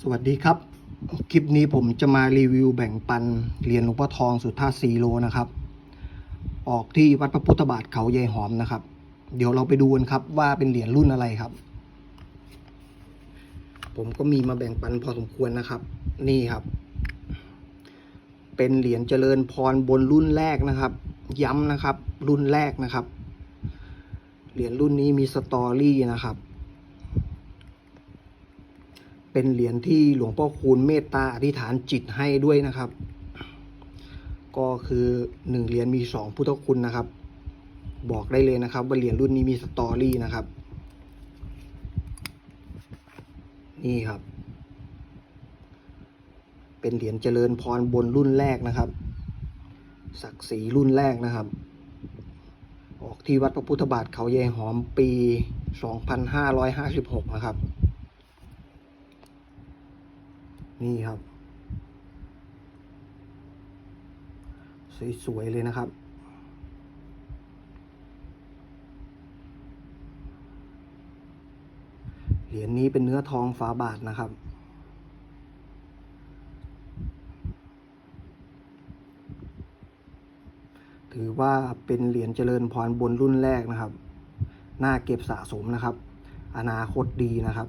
สวัสดีครับ คลิปนี้ผมจะมารีวิวแบ่งปันเหรียญหลวงพ่อทองสุดท่าสีโลนะครับ ออกที่วัดพระพุทธบาทเขายายหอมนะครับ เดี๋ยวเราไปดูกันครับว่าเป็นเหรียญรุ่นอะไรครับ ผมก็มีมาแบ่งปันพอสมควรนะครับ นี่ครับ เป็นเหรียญเจริญพรบนรุ่นแรกนะครับ ย้ำนะครับ รุ่นแรกนะครับ เหรียญรุ่นนี้มีสตอรี่นะครับ เป็นเหรียญที่หลวงพ่อคูณเมตตาอธิษฐานจิตให้ด้วยนะครับ ก็คือหนึ่งเหรียญมีสองพุทธคุณนะครับ บอกได้เลยนะครับ ว่าเหรียญรุ่นนี้มีสตอรี่นะครับ นี่ครับ เป็นเหรียญเจริญพรบนรุ่นแรกนะครับ ศักดิ์ศรีรุ่นแรกนะครับ ออกที่วัดพระพุทธบาทเขาแยงหอมปี 2556 นะครับ นี่ครับ สวย ๆ เลยนะครับ เหรียญนี้เป็นเนื้อทองฝาบาทนะครับ ถือว่าเป็นเหรียญเจริญพรบนรุ่นแรกนะครับ น่าเก็บสะสมนะครับ อนาคตดีนะครับ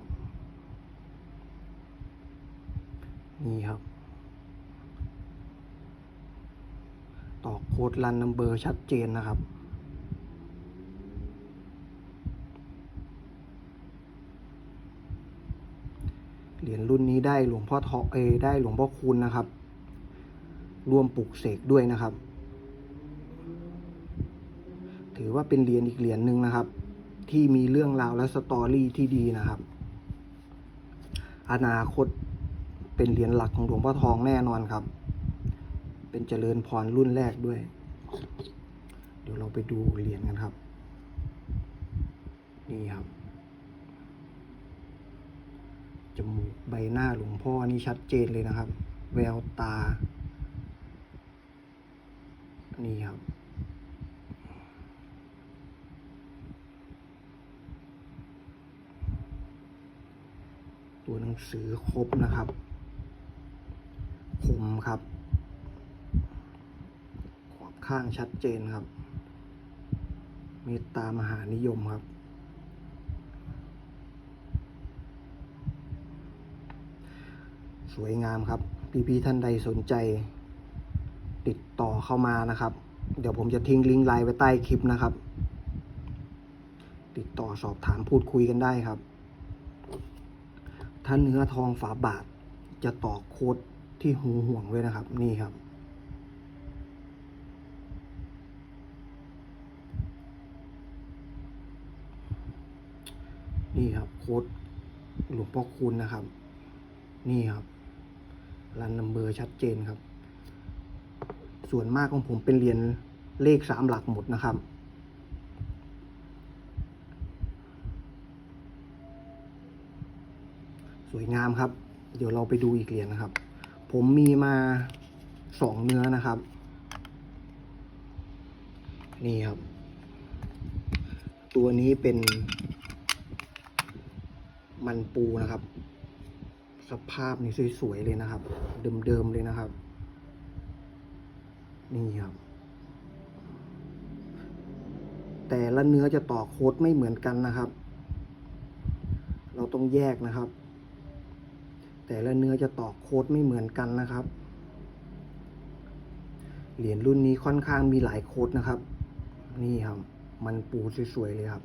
นี่ครับ ต่อโค้ดรันนัมเบอร์ชัดเจนนะครับ เหรียญรุ่นนี้ได้หลวงพ่อทอเอได้หลวงพ่อคูณนะครับ ร่วมปลุกเสกด้วยนะครับ ถือว่าเป็นเหรียญอีกเหรียญหนึ่งนะครับ ที่มีเรื่องราวและสตอรี่ที่ดีนะครับ อนาคต เป็นเหรียญหลักของหลวงพ่อทองแน่นอนครับ เป็นเจริญพรรุ่นแรกด้วย เดี๋ยวเราไปดูเหรียญกันครับ นี่ครับจมูกใบหน้าหลวงพ่อนี่ชัดเจนเลยนะครับ แววตา นี่ครับ ตัวหนังสือครบนะครับ ครับ ขอบข้างชัดเจนครับ เมตตามหานิยมครับ สวยงามครับ พี่ๆท่านใดสนใจ ติดต่อเข้ามานะครับ เดี๋ยวผมจะทิ้งลิงก์ไลน์ไว้ใต้คลิปนะครับ ติดต่อสอบถามพูดคุยกันได้ครับถ้าเนื้อทองฝาบาทจะต่อโค้ด ที่หูห่วงไว้นะครับ นี่ครับ นี่ครับโค้ดหลวงพ่อคูณนะครับ นี่ครับรันนัมเบอร์ชัดเจนครับ ส่วนมากของผมเป็นเหรียญเลขสามหลักหมดนะครับสวยงามครับ เดี๋ยวเราไปดูอีกเหรียญนะครับ ผมมีมาสองเนื้อนะครับ นี่ครับ ตัวนี้เป็น มันปูนะครับ สภาพนี่สวยๆเลยนะครับ เดิมๆเลยนะครับ นี่ครับ แต่ละเนื้อจะต่อโค้ดไม่เหมือนกันนะครับ เราต้องแยกนะครับ แต่ละเนื้อจะต่อโค้ดไม่เหมือนกันนะครับ เหรียญรุ่นนี้ค่อนข้างมีหลายโค้ดนะครับ นี่ครับ มันปูสวยๆเลยครับ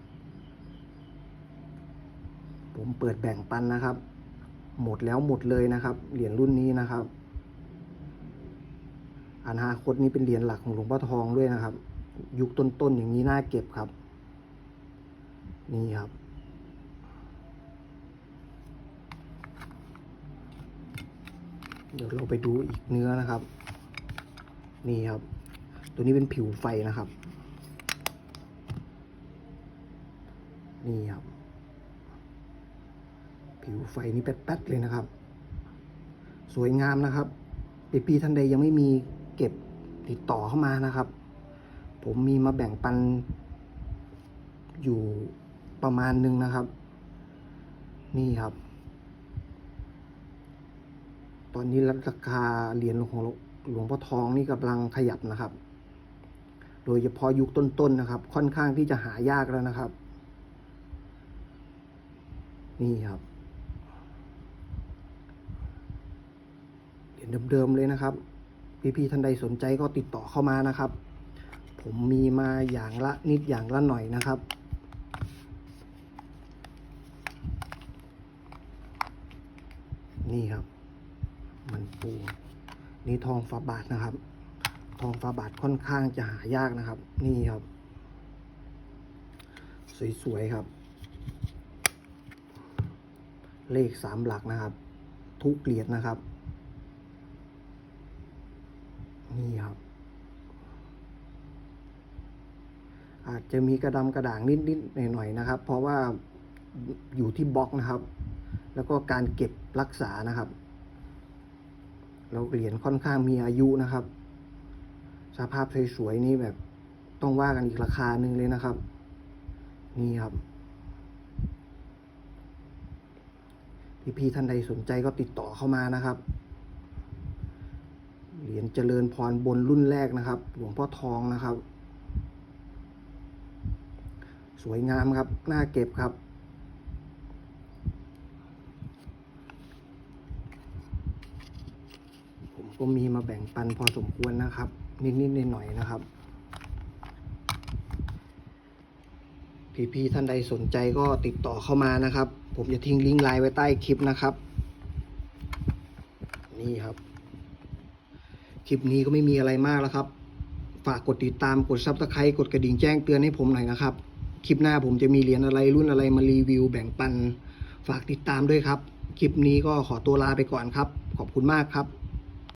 ผมเปิดแบ่งปันนะครับ หมดแล้วหมดเลยนะครับ เหรียญรุ่นนี้นะครับอนาคตนี้เป็นเหรียญหลักของหลวงพ่อทองด้วยนะครับ ยุคต้นๆอย่างนี้น่าเก็บครับ นี่ครับ เดี๋ยวเราไปดูอีกเนื้อนะครับ นี่ครับ ตัวนี้เป็นผิวไฟนะครับ นี่ครับ ผิวไฟนี่แป๊ดๆเลยนะครับ สวยงามนะครับปีๆท่านใดยังไม่มีเก็บติดต่อเข้ามานะครับ ผมมีมาแบ่งปันอยู่ประมาณหนึงนะครับ นี่ครับ ตอนนี้ราคาเหรียญของหลวงพ่อทองนี่กำลังขยับนะครับ โดยเฉพาะยุคต้นๆนะครับ ค่อนข้างที่จะหายากแล้วนะครับ นี่ครับเหรียญเดิมๆเลยนะครับ พี่ๆท่านใดสนใจก็ติดต่อเข้ามานะครับ ผมมีมาอย่างละนิดอย่างละหน่อยนะครับนี่ครับ มันปูนี่ทองฝาบาทนะครับ ทองฝาบาทค่อนข้างจะหายากนะครับ นี่ครับ สวยๆครับ เลขสามหลักนะครับ ทุกเหรียญนะครับ นี่ครับ อาจจะมีกระดำกระด่างนิดๆหน่อยๆนะครับ เพราะว่าอยู่ที่บล็อกนะครับ แล้วก็การเก็บรักษานะครับ แล้วเหรียญค่อนข้างมีอายุนะครับ สภาพสวยๆนี่แบบต้องว่ากันอีกราคาหนึ่งเลยนะครับ นี่ครับ พี่ๆท่านใดสนใจก็ติดต่อเข้ามานะครับ เหรียญเจริญพรบนรุ่นแรกนะครับ หลวงพ่อทองนะครับ สวยงามครับ น่าเก็บครับ ผม ก็มีมาแบ่งปันพอสมควรนะครับ นิดๆหน่อยๆนะครับ พี่ๆท่านใดสนใจก็ติดต่อเข้ามานะครับ ผมจะทิ้งลิงก์ไลน์ไว้ใต้คลิปนะครับ นี่ครับ คลิปนี้ก็ไม่มีอะไรมากแล้วครับ ฝากกดติดตามกดซับสไครต์กดกระดิ่งแจ้งเตือนให้ผมหน่อยนะครับ คลิปหน้าผมจะมีเหรียญอะไรรุ่นอะไรมารีวิวแบ่งปัน ฝากติดตามด้วยครับ คลิปนี้ก็ขอตัวลาไปก่อนครับ ขอบคุณมากครับ